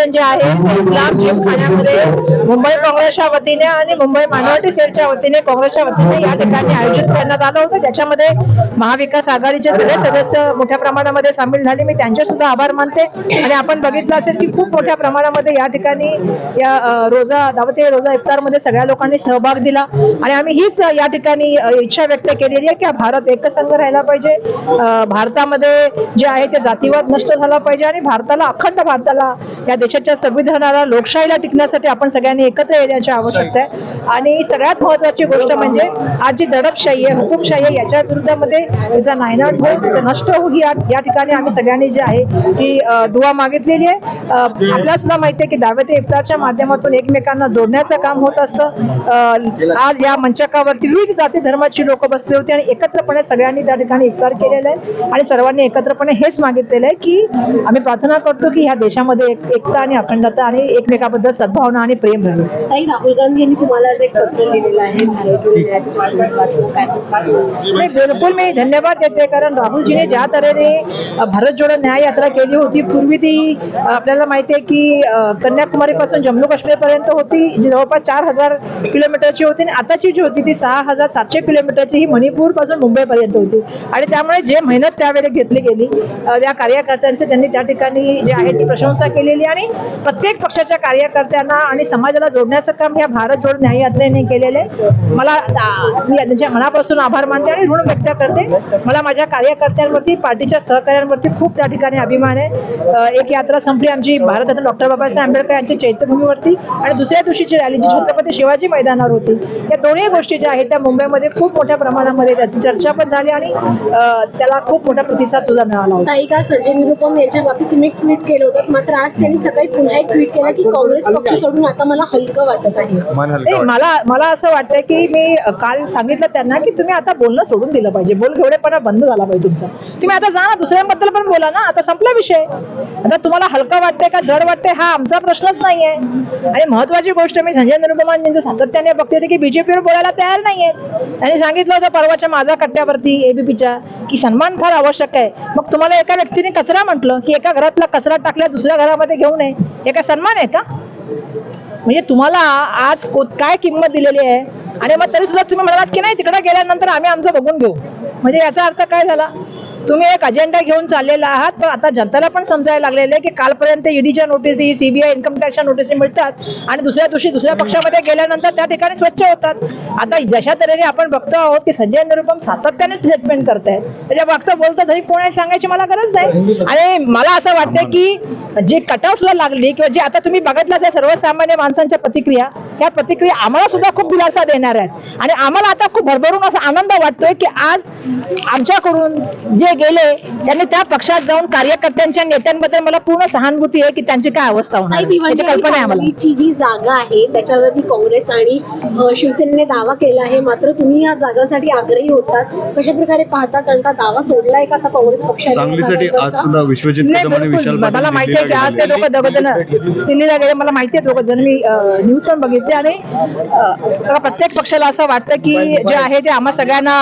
आयोजन जे आहे ते जिमखान्यामध्ये मुंबई काँग्रेसच्या वतीने आणि मुंबई मायनॉरिटी सेलच्या वतीने काँग्रेसच्या वतीने या ठिकाणी आयोजित करण्यात आलं होतं. त्याच्यामध्ये महाविकास आघाडीचे सगळे सदस्य मोठ्या प्रमाणामध्ये सामील झाले. मी त्यांचे सुद्धा आभार मानते. आणि आपण बघितलं असेल की खूप मोठ्या प्रमाणामध्ये या ठिकाणी या रोजा दावते रोजा इफ्तारमध्ये सगळ्या लोकांनी सहभाग दिला. आणि आम्ही हीच या ठिकाणी इच्छा व्यक्त केलेली आहे की भारत एकसंघ राहिला पाहिजे. भारतामध्ये जे आहे ते जातीवाद नष्ट झाला पाहिजे आणि भारताला अखंड भारताला या देशाच्या संविधानाला लोकशाहीला टिकण्यासाठी आपण सगळ्यांनी एकत्र येण्याची आवश्यकता आहे. आणि सगळ्यात महत्वाची गोष्ट म्हणजे आज जी दडपशाही आहे हुकुमशाही आहे याच्या विरुद्धामध्ये तिचा नायनाट होईल तिचं नष्ट होईल या या ठिकाणी आम्ही सगळ्यांनी जे आहे ती दुवा मागितलेली आहे. आपल्याला सुद्धा माहिती आहे की दावे ते इफ्तारच्या माध्यमातून एकमेकांना जोडण्याचं काम होत असतं. आज या मंचकावरती विविध जाती धर्माची लोक बसले होते आणि एकत्रपणे सगळ्यांनी त्या ठिकाणी इफ्तार केलेला आहे. आणि सर्वांनी एकत्रपणे हेच मागितलेलं आहे की आम्ही प्रार्थना करतो की ह्या देशामध्ये एक- एकता आणि अखंडता आणि एकमेकाबद्दल सद्भावना आणि प्रेम राहील ताई राहुल गांधी यांनी तुम्हाला आज एक पत्र लिहिलेलं आहे भारत जोडो न्यायाची वाटचाल वाचून काय म्हणतात? नाही बिलकुल मी धन्यवाद देते कारण राहुलजीने ज्या तऱ्हेने अ, भारत जोडो न्याय यात्रा केली होती पूर्वी ती अ, आपल्याला माहिती आहे की अ, कन्याकुमारी पासून जम्मू काश्मीर पर्यंत होती जी जवळपास चार हजार किलोमीटरची होती आणि आताची जी होती ती सहा हजार सातशे किलोमीटरची ही मणिपूरपासून मुंबई पर्यंत होती आणि त्यामुळे जे मेहनत त्यावेळी घेतली गेली अ, त्या कार्यकर्त्यांची त्यांनी त्या ठिकाणी जे आहे ती प्रशंसा केलेली आणि प्रत्येक पक्षाच्या कार्यकर्त्यांना आणि समाजाला जोडण्याचं काम या भारत जोड न्याय यात्रेने केलेले. मला मी त्यांच्या मनापासून आभार मानते आणि ऋण व्यक्त करते. मला माझ्या कार्यकर्त्यांवरती पार्टीच्या सहकार्यांवरती खूप त्या ठिकाणी अभिमान आहे. एक यात्रा संपली आमची भारतरत्न डॉक्टर बाबासाहेब आंबेडकर यांच्या चैत्यभूमीवरती आणि दुसऱ्या दिवशीची रॅली जी छत्रपती शिवाजी मैदानावर होती. या दोन्ही गोष्टी ज्या आहेत त्या मुंबईमध्ये खूप मोठ्या प्रमाणामध्ये त्याची चर्चा पण झाली आणि त्याला खूप मोठा प्रतिसाद सुद्धा मिळाला होता. ताई काल संजय निरुपम यांच्या बाबतीत तुम्ही ट्विट केलं होतं मात्र आज त्यांनी सकाळी पुन्हा एक ट्विट केलं की काँग्रेस पक्ष सोडून आता मला हलकं वाटत आहे. मला मला असं वाटतं की मी काल सांगितलं त्यांना की तुम्ही आता बोलणं सोडून दिलं पाहिजे. बोल घेवडेपणा बंद झाला पाहिजे तुमचा. तुम्ही आता जा ना दुसऱ्यांबद्दल पण बोला ना. आता संपला विषय. आता तुम्हाला हलका वाटतंय का जड वाटतंय हा आमचा प्रश्नच नाहीये. आणि महत्वाची गोष्ट मी संजय निरुपमान यांचं सातत्याने बघते की बीजेपीवर बोलायला तयार नाहीये. त्यांनी सांगितलं होतं परवाच्या माझा कट्ट्यावरती एबीपीच्या की सन्मान फार आवश्यक आहे. मग तुम्हाला एका व्यक्तीने कचरा म्हटलं की एका घरातला कचरा टाकल्या दुसऱ्या घरामध्ये घेऊ नये. हे काय सन्मान आहे का? म्हणजे तुम्हाला आज को- काय किंमत दिलेली आहे? आणि मग तरी सुद्धा तुम्ही म्हणालात की नाही तिकडे गेल्यानंतर आम्ही आमचं बघून घेऊ. म्हणजे याचा अर्थ काय झाला? तुम्ही एक अजेंडा घेऊन चाललेला आहात पण आता जनतेला पण समजायला लागलेलं आहे की कालपर्यंत ईडीच्या नोटिसी सीबीआय इन्कम टॅक्सच्या नोटिसी मिळतात आणि दुसऱ्या दिवशी दुसऱ्या पक्षामध्ये गेल्यानंतर त्या ठिकाणी स्वच्छ होतात. आता जशा तऱ्हेने आपण बघतो आहोत की संजय निरुपम सातत्याने स्टेटमेंट करतायत. त्याच्या मागचं बोलतं तरी कोणाला सांगायची मला गरज नाही. आणि मला असं वाटतं की जी कटआउटला लागली किंवा जे आता तुम्ही बघितलं असेल सर्वसामान्य माणसांच्या प्रतिक्रिया त्या प्रतिक्रिया आम्हाला सुद्धा खूप दिलासा देणार आहेत. आणि आम्हाला आता खूप भरभरून असा आनंद वाटतोय की आज आमच्याकडून जे गेले त्यांनी त्या पक्षात जाऊन कार्यकर्त्यांच्या नेत्यांबद्दल मला पूर्ण सहानुभूती आहे की त्यांची काय अवस्था होणार कल्पना आहे आम्हाला. जी जागा आहे त्याच्यावरती काँग्रेस आणि शिवसेनेने दावा केला आहे. मात्र तुम्ही या जागांसाठी आग्रही होतात. कशा प्रकारे पाहता? कारण का दावा सोडलाय का आता काँग्रेस पक्षाने? सांगलीसाठी आज? सुद्धा विश्वजित मला माहिती आहे की आज ते दिल्लीला दोघं दोघं जण दिल्लीला गेले. मला माहिती आहे दोघं जण. मी न्यूज पण बघितली. आणि प्रत्येक पक्षाला असं वाटतं की जे आहे ते आम्हा सगळ्यांना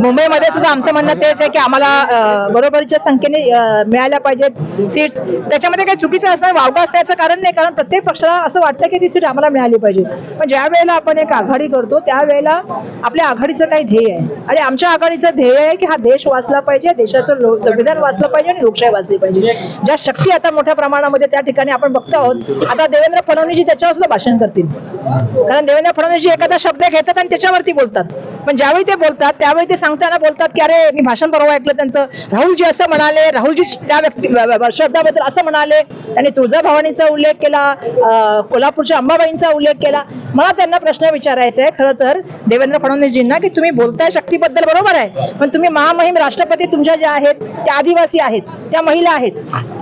मुंबईमध्ये सुद्धा आमचं म्हणणं तेच आहे की आम्हाला बरोबरीच्या संख्येने मिळाल्या पाहिजेत सीट्स त्याच्यामध्ये काही चुकीचं असणार वावगं असण्याचं कारण नाही कारण प्रत्येक पक्षाला असं वाटतं की ती सीट आम्हाला मिळाली पाहिजे. पण ज्या वेळेला आपण एक आघाडी करतो त्यावेळेला आपल्या आघाडीचं काही ध्येय आहे. आणि आमच्या आघाडीचं ध्येय आहे की हा देश वाचला पाहिजे देशाचं संविधान वाचलं पाहिजे आणि लोकशाही वाचली पाहिजे. ज्या शक्ती आता मोठ्या प्रमाणामध्ये त्या ठिकाणी आपण बघतो आहोत आता देवेंद्र फडणवीस त्याच्यावर सुद्धा भाषण करतील. कारण देवेंद्र फडणवीसजी एखादा शब्द घेतात आणि त्याच्यावरती बोलतात. पण ज्यावेळी ते बोलतात त्यावेळी ते सांगताना बोलतात की अरे मी भाषण बरोबर ऐकलं त्यांचं. राहुलजी असं म्हणाले राहुलजी त्या व्यक्ती शब्दाबद्दल असं म्हणाले त्यांनी तुळजाभवानीचा उल्लेख केला कोल्हापूरच्या अंबाबाईंचा उल्लेख केला. मला त्यांना प्रश्न विचारायचा आहे खरं तर देवेंद्र फडणवीसजींना की तुम्ही बोलताय शक्तीबद्दल बरोबर आहे पण तुम्ही महामहिम राष्ट्रपती तुमच्या ज्या आहेत त्या आदिवासी आहेत त्या महिला आहेत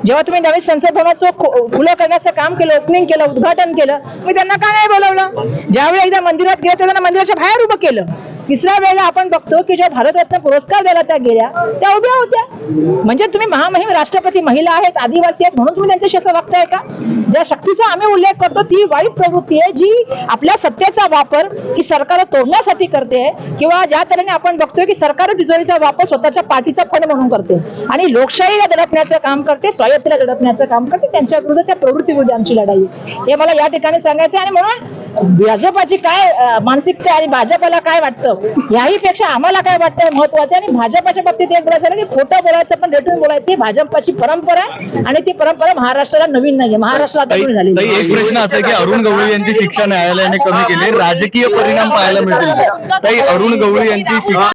जेव्हा तुम्ही नवीन संसद भवनाचं खुलं करण्याचं काम केलं ओपनिंग केलं उद्घाटन केलं मी त्यांना का नाही बोलवलं? ज्यावेळी एकदा मंदिरात गेलं तेव्हा त्यांना मंदिराच्या बाहेर उभं केलं. तिसऱ्या वेळेला आपण बघतो की ज्या भारतरत्न पुरस्कार द्यायला त्या गेल्या त्या उभ्या होत्या. म्हणजे तुम्ही महामहिम राष्ट्रपती महिला आहेत आदिवासी आहेत म्हणून तुम्ही त्यांच्याशी असं वागताय का? ज्या शक्तीचा आम्ही उल्लेख करतो ती वाईट प्रवृत्ती आहे जी आपल्या सत्तेचा वापर ही सरकार तोडण्यासाठी करते किंवा ज्या तऱ्हेने आपण बघतोय की सरकार तिजोरीचा वापर स्वतःच्या पाठीचा फंड म्हणून करते आणि लोकशाहीला दडपण्याचं काम करते स्वायत्तेला दडपण्याचं काम करते त्यांच्या विरुद्ध त्या प्रवृत्तीविरुद्ध आमची लढाई हे मला या ठिकाणी सांगायचं आणि म्हणून भाजपाची काय मानसिकता आणि भाजपाला काय वाटतं? याही पेक्षा आम्हाला काय वाटतं महत्वाचं आणि भाजपाच्या बाबतीत एक बोलायचं झालं की खोटं बोलायचं पण रेटून बोलायचं. ही भाजपाची परंपरा आहे आणि ती परंपरा महाराष्ट्राला नवीन नाहीये. महाराष्ट्राला आहे. एक प्रश्न असा की अरुण गवळी यांची शिक्षा न्यायालयाने कमी केली राजकीय परिणाम पाहायला मिळतील. अरुण गवळी यांची शिक्षा